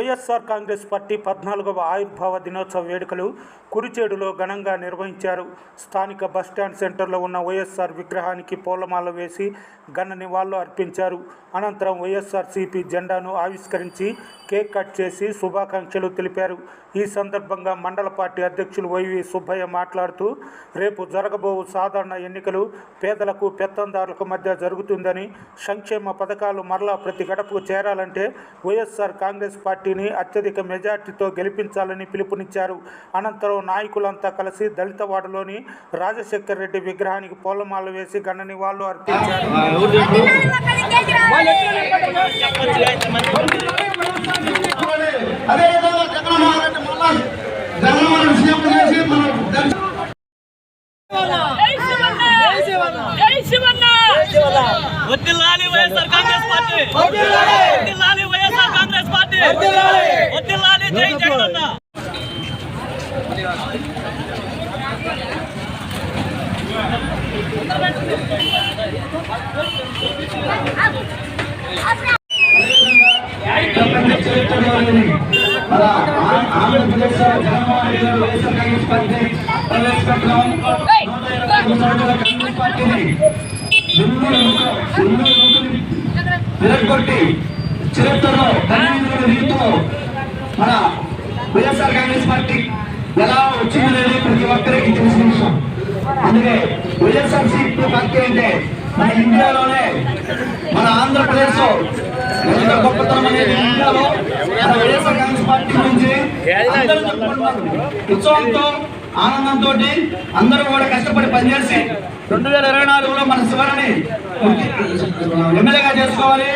YSR Congress party పద్నాలుగవ ఆవిర్భావ దినోత్సవ వేడుకలు కురిచేడులో ఘనంగా నిర్వహించారు. స్థానిక బస్టాండ్ సెంటర్లో ఉన్న వైఎస్ఆర్ విగ్రహానికి పూలమాల వేసి ఘన నివాళులు అర్పించారు. అనంతరం వైఎస్ఆర్సీపీ జెండాను ఆవిష్కరించి కేక్ కట్ చేసి శుభాకాంక్షలు తెలిపారు. ఈ సందర్భంగా మండల పార్టీ అధ్యక్షులు వైవి సుబ్బయ్య మాట్లాడుతూ రేపు జరగబో సాధారణ ఎన్నికలు పేదలకు పెత్తందారులకు మధ్య జరుగుతుందని సంక్షేమ పథకాలు మరలా ప్రతి గడపకు చేరాలంటే వైఎస్ఆర్ కాంగ్రెస్ పార్టీ పార్టీని అత్యధిక మెజార్టీతో గెలిపించాలని పిలుపునిచ్చారు. అనంతరం నాయకులంతా కలిసి దళితవాడలోని రాజశేఖర రెడ్డి విగ్రహానికి పూలమాల వేసి ఘన నివాళులు అర్పించారు. వద్దిల్లాలి వైఎస్ఆర్ కాంగ్రెస్ పార్టీ. వద్దిల్లాలి వైఎస్ఆర్ కాంగ్రెస్ పార్టీ వద్దిల్లాలి జై జగనన్న ప్రపంచ చరిత్రలోని మన ఆ- ఆంధ్రప్రదేశ్ కాంగ్రెస్ పార్టీ ప్రవేశపెట్టడం కాంగ్రెస్ పార్టీని విరగొట్టి చరిత్రలో రీతిలో మన వైఎస్ఆర్ కాంగ్రెస్ పార్టీ ఎలా ఒక్కరికి తెలిసిన విషయం అందుకే వైఎస్ఆర్ సిపి పార్టీ అంటే మన ఇండియాలోనే మన ఆంధ్రప్రదేశ్లో గొప్పతనం అనేది ఇండియాలో మన వైఎస్ఆర్ కాంగ్రెస్ పార్టీ నుంచి ఉత్సవంతో ఆనందంతో అందరూ కూడా కష్టపడి పనిచేసి రెండు వేల ఇరవై నాలుగులో మన శివరాన్ని ఎమ్మెల్యేగా చేసుకోవాలి.